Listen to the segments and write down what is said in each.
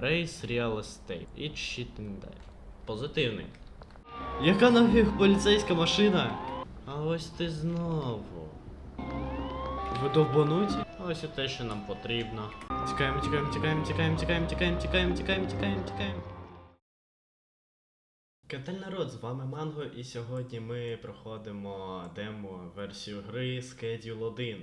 Race Real Estate і Cheating Day. Позитивний. Яка нафіг поліцейська машина? А ось ти знову. Ви довбануті? Ось і те, що нам потрібно. Тікаємо, тікаємо, тікаємо, тікаємо, тікаємо, тікаємо, тікаємо, тікаємо, тікаємо, тікаємо. Кетель народ, з вами Манго, і сьогодні ми проходимо демо-версію гри Schedule 1,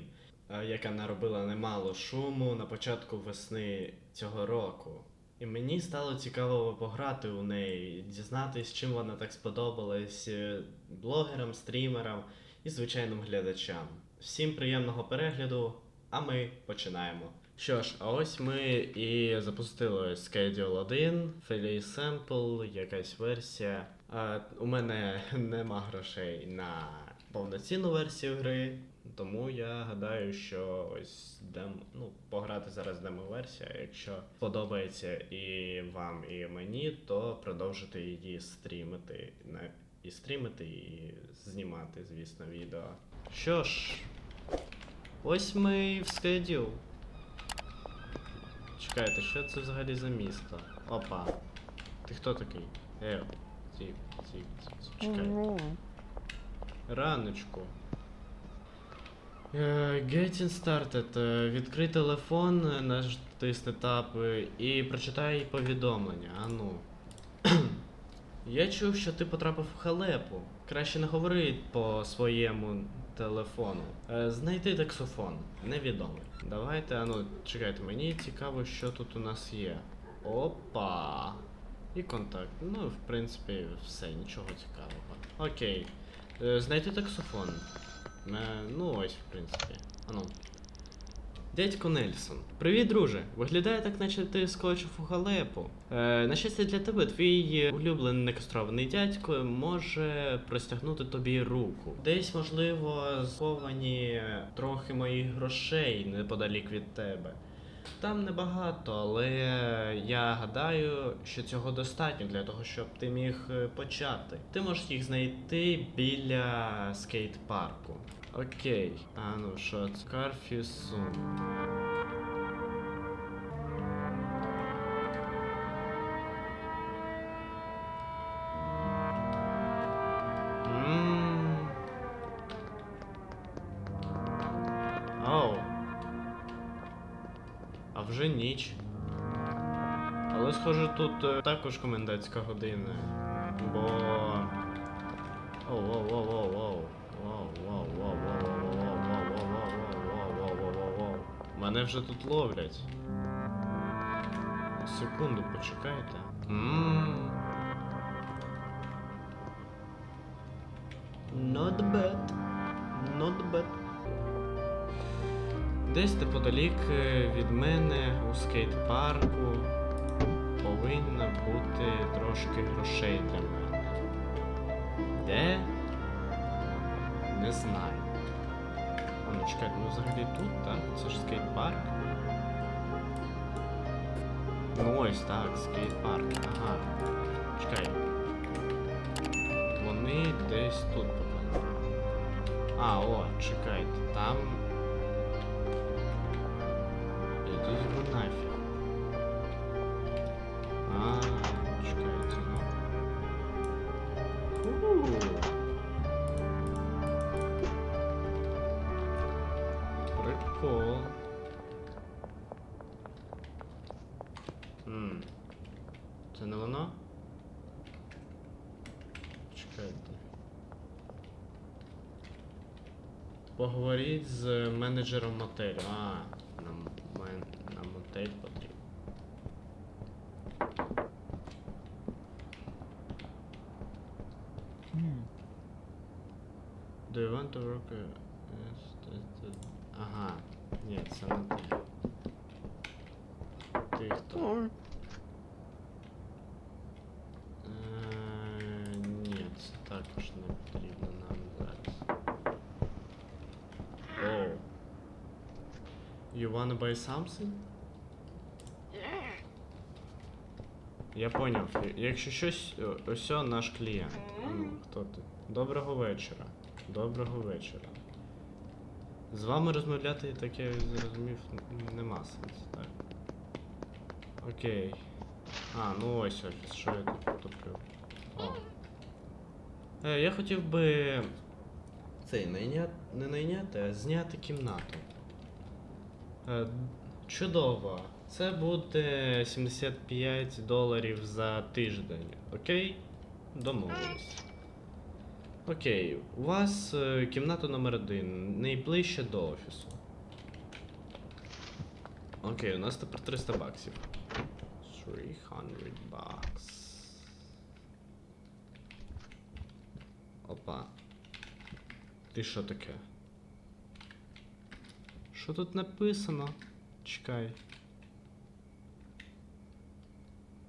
е, яка наробила немало шуму на початку весни цього року. І мені стало цікаво пограти у неї, дізнатись, чим вона так сподобалась е, блогерам, стрімерам і звичайним глядачам. Всім приємного перегляду, а ми починаємо. Що ж, а ось ми і запустили Schedule 1, Free Sample, якась версія. А, у мене нема грошей на повноцінну версію гри, тому я гадаю, що ось дем... ну, пограти зараз демо-версія. Якщо подобається і вам, і мені, то продовжити її стрімити. І стрімити, і знімати, звісно, відео. Що ж, ось ми і в Schedule. Чекайте, що це взагалі за місто? Опа. Ти хто такий? Е, ці, ці, ці, ці, чекай. Раночку. Е, Getting started. Е, Відкрий телефон, натисни тап і прочитай повідомлення. А ну. Я чув, що ти потрапив в халепу. Краще не говори по своєму телефону. Е, знайти таксофон. Невідомий. Давайте, а ну, чекайте, мені цікаво, що тут у нас є. Опа. І контакт. Ну, в принципі, все, нічого цікавого. Окей. Знайти таксофон. Е, ну, ось, в принципі. Ану. Дядько Нельсон. Привіт, друже. Виглядає так, наче ти скочив у халепу. Е, на щастя для тебе, твій улюблений некастрований дядько може простягнути тобі руку. Десь, можливо, сховані трохи моїх грошей неподалік від тебе. Там небагато, але я гадаю, що цього достатньо для того, щоб ти міг е, почати. Ти можеш їх знайти біля скейт-парку. Окей. А ну що це? Карфісун. Оу. А вже ніч. Але схоже, тут е, також комендантська година. Бо. Мене вже тут ловлять. Секунду, почекайте. Not bad. Not bad. Десь неподалік від мене у скейт-парку повинно бути трошки грошей для мене. Де? Не знаю. А ну чекайте, ну взагалі тут, так? Це ж скейт-парк. Ну ось так, скейт-парк. Ага. Чекай. Вони десь тут показали. А, о, чекайте, там. Ідіть ви нафіг. Поговоріть з менеджером мотелю. А, нам, мен, нам мотель потрібен. Do you want to work? Ага. Ні, це не ти. Ти хто? Е, Ні, це також не потрібно нам зараз. Оу. You wanna buy something? Я поняв. Якщо щось, о, ось наш клієнт. Ну, хто ти? Доброго вечора. Доброго вечора. З вами розмовляти таке зрозумів нема сенсу, так? Окей. А, ну ось офіс, що я тут туплю. О. Е, я хотів би. Цей найня... не найняти, а зняти кімнату. Е, чудово. Це буде 75 доларів за тиждень. Окей? Домовились. Окей, у вас е, кімната номер один, найближче до офісу. Окей, у нас тепер 300 баксів. 300 бакс. Опа. Ти що таке? Що тут написано? Чекай.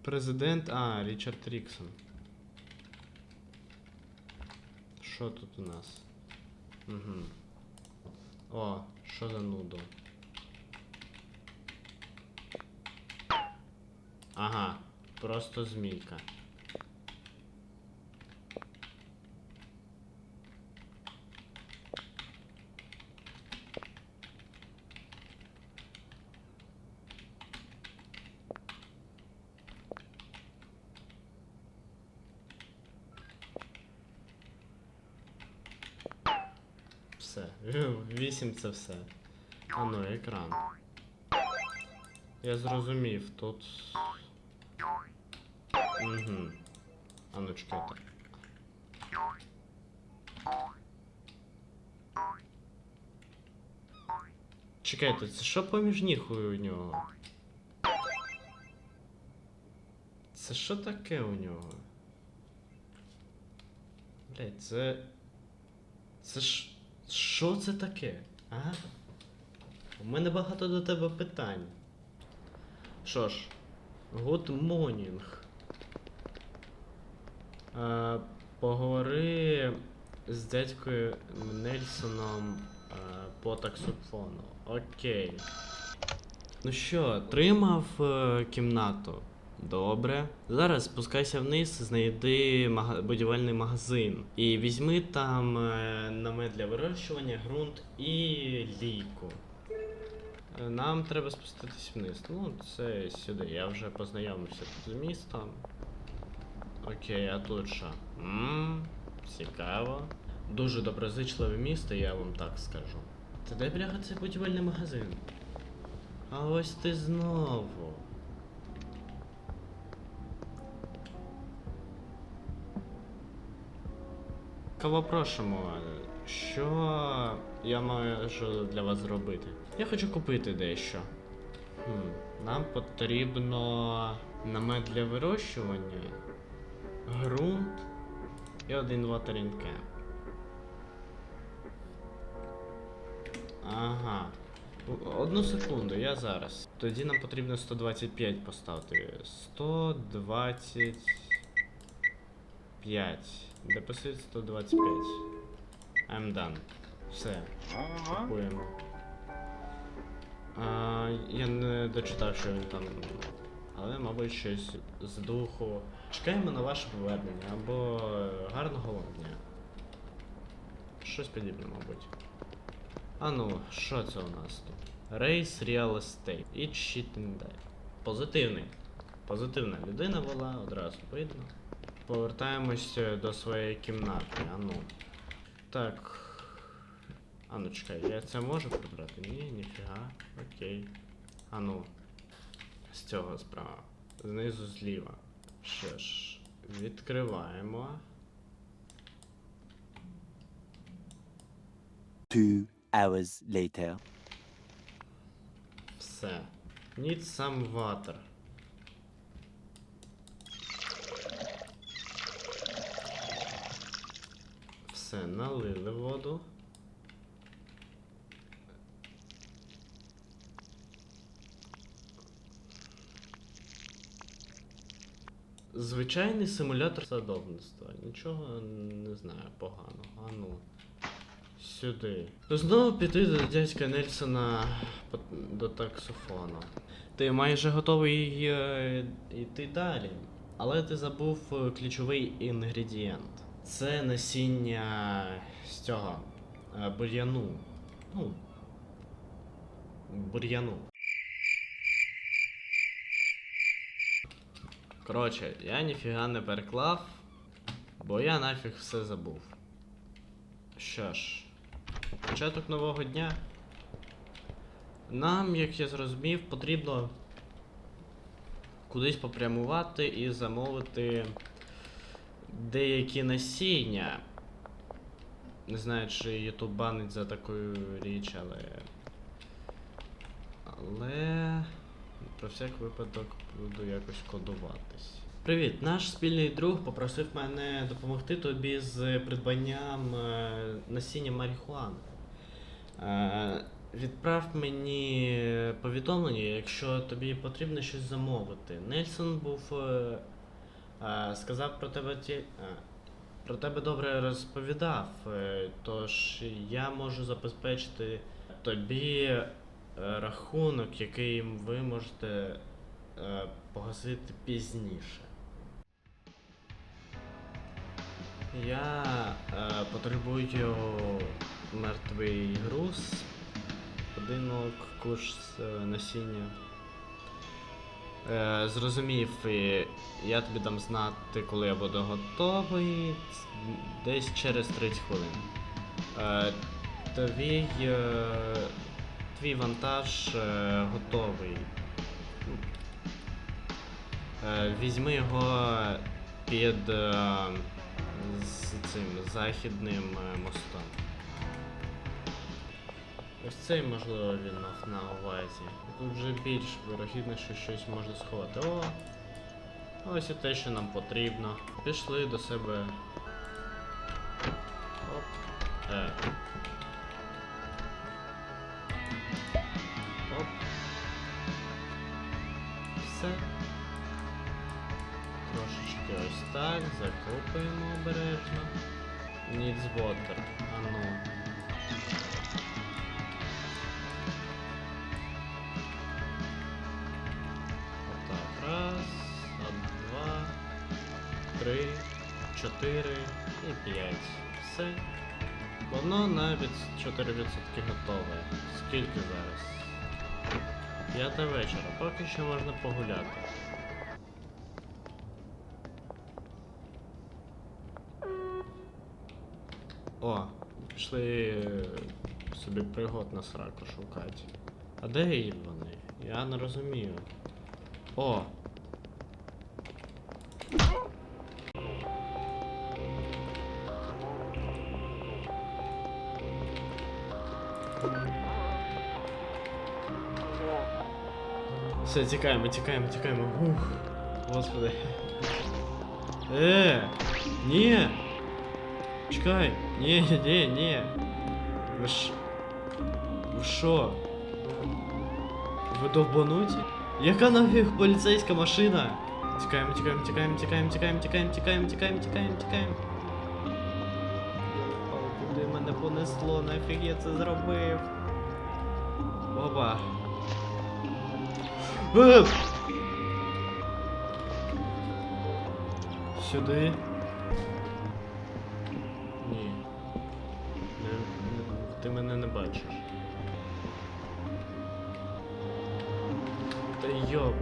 Президент. А, Річард Ріксон. Що тут у нас? Угу. О, що за нудо? Ага, просто змійка. 8 це все. А ну, екран. Я зрозумів, тут. Угу. А ну чекайте. Чекайте, це що поміж ніхою у нього? Це що таке у нього? Блять, це. Це ж... Що це таке? А? У мене багато до тебе питань. Що ж, good morning. Е, поговори з дядькою Нельсоном е, по таксофону. Окей. Ну що, тримав е, кімнату. Добре. Зараз спускайся вниз, знайди будівельний магазин. І візьми там е, намет для вирощування, ґрунт і лійку. Е, Нам треба спуститись вниз. Ну, це сюди. Я вже познайомився з містом. Окей, а тут що? Ммм, цікаво. Дуже доброзичливе місто, я вам так скажу. Та де бляха цей будівельний магазин? А ось ти знову. Ласкаво просимо. Що я маю для вас зробити? Я хочу купити дещо. Хм. Нам потрібно намет для вирощування, ґрунт і один Watering Camp. Ага. Одну секунду, я зараз. Тоді нам потрібно 125 поставити. 120. 5. Депозит 125. I'm done. Все. Купуємо. А, Я не дочитав, що він там. Але, мабуть, щось з духу. Чекаємо на ваше повернення або гарного вам дня. Щось подібне, мабуть. А ну, що це у нас тут? Рейс Real Estate. І Cheating Dive. Позитивний. Позитивна людина була, одразу видно. Повертаємось до своєї кімнати. А ну. Так. А ну чекай, я це можу прибрати? Ні, ніфіга. Окей. А ну. З цього справа. Знизу зліва. Що ж, відкриваємо. Two hours later. Все. Need some water. Все, налили воду. Звичайний симулятор садовництва. Нічого не знаю поганого. А ну. Сюди. Знову піти до дядька Нельсона до таксофону. Ти майже готовий е, йти далі. Але ти забув е, ключовий інгредієнт. Це насіння з цього е, бур'яну. Ну. Бур'яну. Коротше, я ніфіга не переклав, бо я нафіг все забув. Що ж, початок нового дня. Нам, як я зрозумів, потрібно кудись попрямувати і замовити деякі насіння. Не знаю, чи YouTube банить за таку річ, але. Але. Про всяк випадок буду якось кодуватись. Привіт, наш спільний друг попросив мене допомогти тобі з придбанням е, насіння марихуани. Е, відправ мені повідомлення, якщо тобі потрібно щось замовити. Нельсон був. Е, сказав про тебе ті. е, про тебе добре розповідав, е, тож я можу забезпечити тобі рахунок, який ви можете погасити пізніше. Я потребую мертвий груз, одинок куш е, насіння. Е, зрозумів, і я тобі дам знати, коли я буду готовий. Десь через 30 хвилин. Е, твій, е, твій вантаж е, готовий. Е, візьми його під е, з цим західним е, мостом. Ось цей, можливо, він мав на увазі. Тут вже більш вирогідно, що щось можна сховати. О! Ось і те, що нам потрібно. Пішли до себе. Оп. Е. Оп. Все. Трошечки ось так, закрупуємо обережно. Needs water. 4 і 5. Все. Воно навіть 4% готове. Скільки зараз? П'ята вечора, поки що можна погуляти. О, пішли е, собі пригод на сраку шукати. А де її вони? Я не розумію. О! Все, тікаємо, тікаємо, тікаємо. Ух, господи. Е, ні. Чекай, ні, ні, ні. Ви ж... Ви що? Ви довбануті? Яка нафіг поліцейська машина? Тікаємо, тікаємо, тікаємо, тікаємо, тікаємо, тікаємо, тікаємо, тікаємо, тікаємо, тікаємо. О, куди мене понесло, нафіг я це зробив. Опа. Сюди. Ні. Не, не, ти мене не бачиш. Та йоп.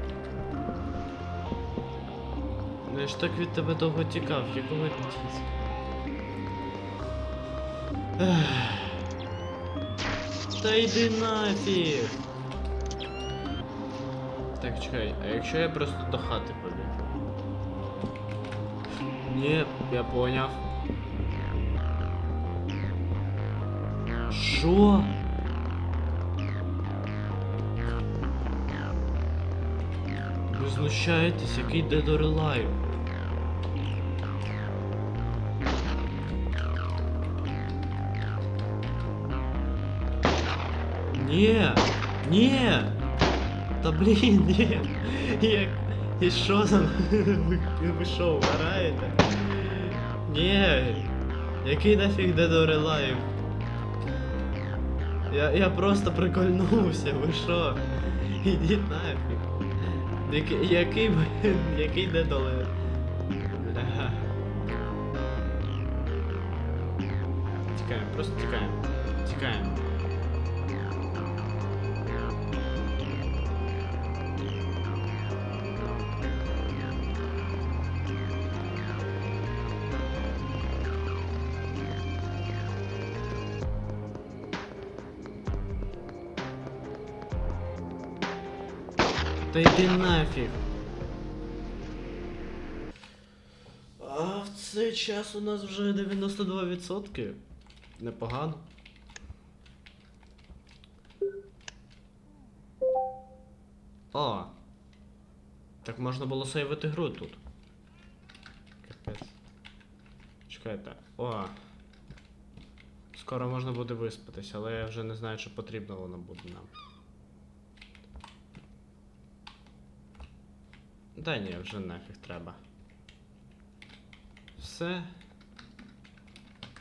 Ну я ж так від тебе довго тікав, якого тіска. Та йди нафіг. Так, чекай, а якщо я просто до хати побіг? Ні, я поняв. Що? Ви знущаєтесь, який Dead or Alive? Ні, ні. Та блін, ні. Як... І що за... Ви, ви що, вмираєте? Ні. Який нафіг Alive? Я, я просто прикольнувся, ви що? Ідіть нафіг. Який, який, який Alive? Бля. Тікаємо, просто Та йди нафіг. А в цей час у нас вже 92%. Непогано. О! Так можна було сейвити гру тут. Капець. Чекайте. О! Скоро можна буде виспатись, але я вже не знаю, чи потрібно воно буде нам. Та ні, вже нафіг треба. Все.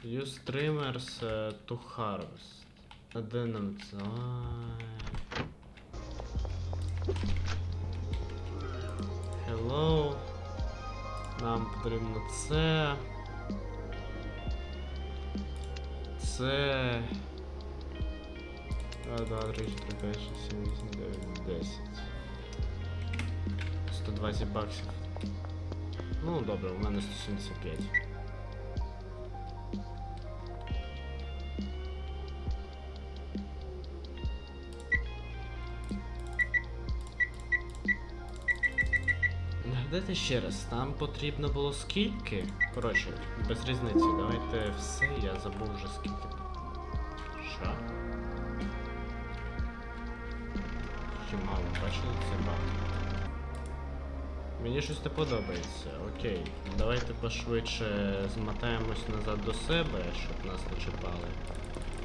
Use streamers е, to harvest. А де нам це? Hello. Нам потрібно це. Це. 2, 2, 3, 4, 5, 6, 7, 8, 9, 10. 120 баксів. Ну, добре, у мене 175. Нагадайте ще раз, нам потрібно було скільки? Коротше, без різниці, давайте все, я забув вже скільки. Що? Чи мало, бачили це багато. Мені щось не подобається. Окей. Давайте пошвидше змотаємось назад до себе, щоб нас не чіпали.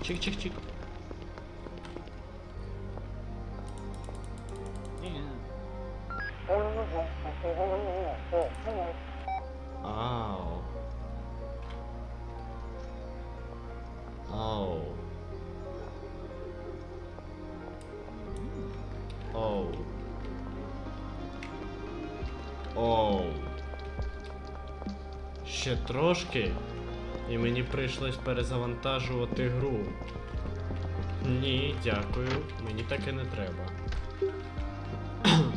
Чик-чик-чик. Оу. Ще трошки. І мені прийшлось перезавантажувати гру. Ні, дякую. Мені таке не треба.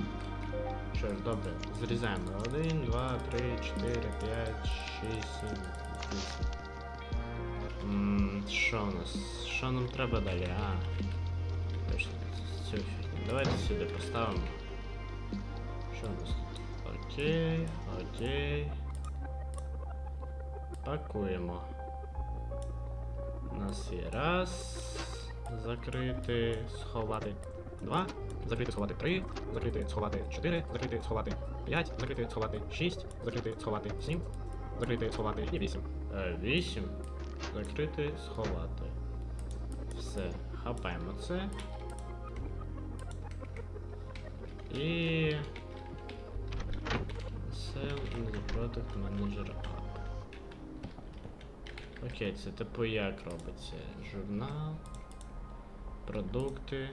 Що ж, добре, зрізаємо. 1, 2, 3, 4, 5, 6, 7, 8. Ммм, що у нас? Що нам треба далі? А. Точно, цю фігню. Давайте сюди поставимо. Що у нас тут? Окей, окей. Пакуємо. У нас є раз. Закрити, сховати. Два. Закрити, сховати три. Закрити, сховати чотири. Закрити, сховати п'ять. Закрити, сховати шість. Закрити, сховати сім. Закрити, сховати і вісім. Е, вісім. Закрити, сховати. Все. Хапаємо це. І. Sell in the product manager app. Окей, це типу як робиться? Журнал. Продукти.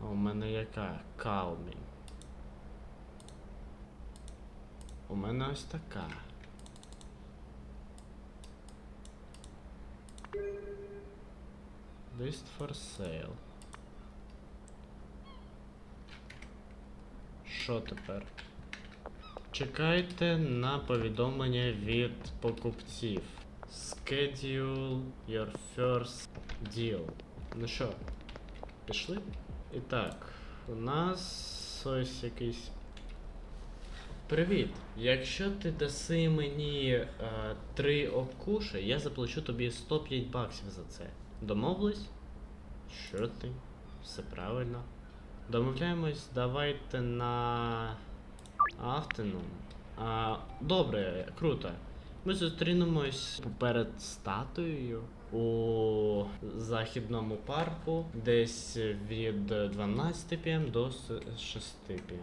А у мене яка? Calming. У мене ось така. List for sale. Що тепер? Чекайте на повідомлення від покупців. Schedule your first deal. Ну що, пішли? І так, у нас ось якийсь. Привіт! Якщо ти даси мені е, три обкуші, я заплачу тобі 105 баксів за це. Домовились? Що ти? Все правильно. Домовляємось, давайте на Afternoon. А, добре, круто. Ми зустрінемось перед статуєю у західному парку десь від 12 пм до 6 пм.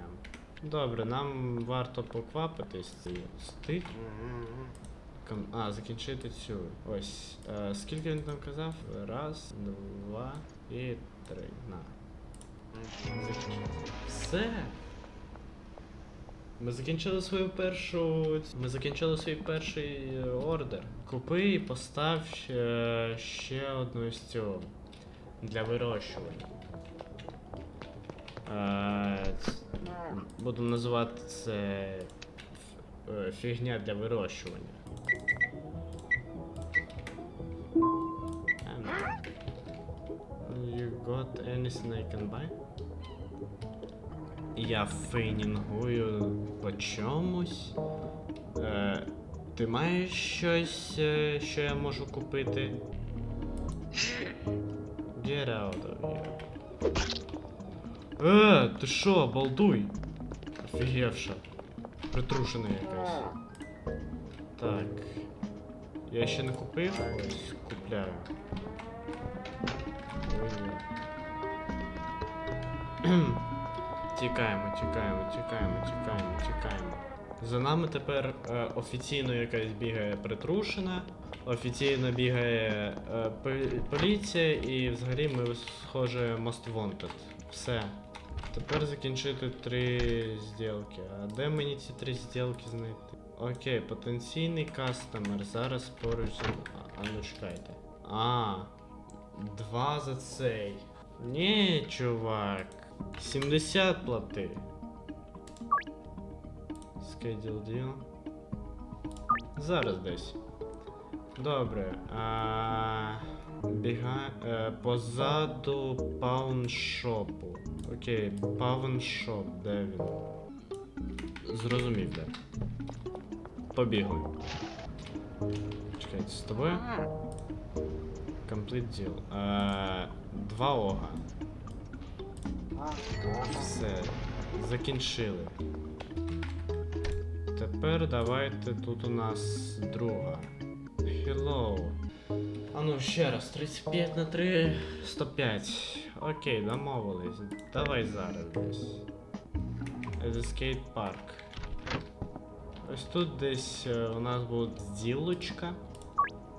Добре, нам варто поквапитись. Ком- А, закінчити цю. Ось. Е, скільки він там казав? Раз, два і три. На. Закінчили. Все. Ми закінчили свою першу. Ми закінчили свій перший ордер. Купи і постав ще, ще одну з цього для вирощування. Е, буду називати це е, фігня для вирощування. And you got anything I can buy? Я фейнінгую по чомусь. Е, Ти маєш щось, е, що я можу купити? Get out of here. Е, ти що, балдуй? Офігевша. Притрушений якась. Так. Я ще не купив, ось купляю. Тікаємо, тікаємо, тікаємо, тікаємо, тікаємо. За нами тепер е, офіційно якась бігає притрушена, офіційно бігає е, пол- поліція і взагалі ми схоже Most Wanted. Все. Тепер закінчити три зділки. А де мені ці три зділки знайти? Окей, потенційний кастомер. Зараз поруч. А, а ну чекайте. А, два за цей. Ні, чувак. 70 плати. Schedule deal. Зараз десь. Добре. А, біга... Е, позаду пауншопу. Окей, пауншоп, де він? Зрозумів, де. Побігли. Чекайте, з тобою? Complete deal. Е, два ога. Все. Закінчили. Тепер давайте тут у нас друга. Hello. А ну ще раз, 35 на 3, 105. Окей, домовились. Давай зараз десь. Escape Park. Ось тут десь е, у нас буде зділочка.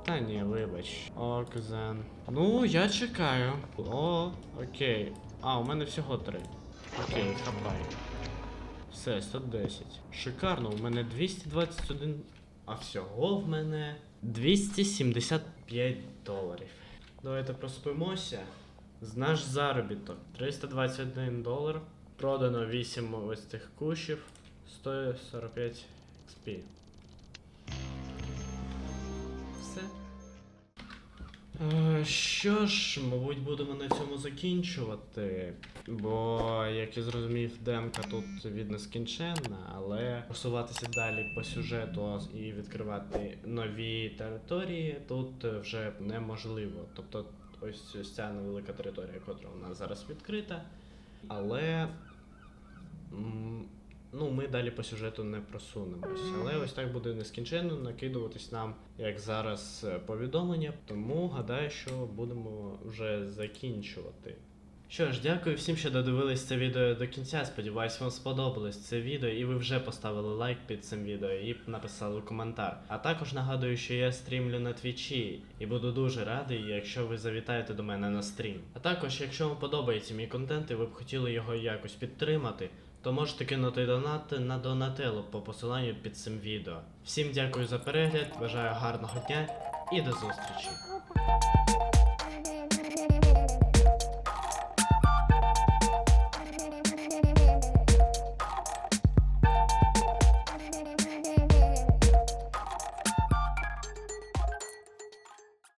Та ні, вибач. Окзен. Ну, я чекаю. О, окей. А, у мене всього три. Окей, хапай. Все, 110. Шикарно, у мене 221. А всього в мене 275 доларів. Давайте проспимося. З наш заробіток 321 долар. Продано 8 ось цих кущів. 145 XP. Все. Е, Що ж, мабуть, будемо на цьому закінчувати. Бо, як я зрозумів, демка тут від нескінченна, але просуватися далі по сюжету і відкривати нові території тут вже неможливо. Тобто, ось ось ця невелика територія, яка у нас зараз відкрита. Але. Ну, ми далі по сюжету не просунемось. Але ось так буде нескінченно накидуватись нам, як зараз, е, повідомлення. Тому гадаю, що будемо вже закінчувати. Що ж, дякую всім, що додивились це відео до кінця. Сподіваюсь, вам сподобалось це відео, і ви вже поставили лайк під цим відео і написали коментар. А також нагадую, що я стрімлю на твічі, і буду дуже радий, якщо ви завітаєте до мене на стрім. А також, якщо вам подобається мій контент і ви б хотіли його якось підтримати, то можете кинути донати на донатило по посиланню під цим відео. Всім дякую за перегляд, бажаю гарного дня і до зустрічі!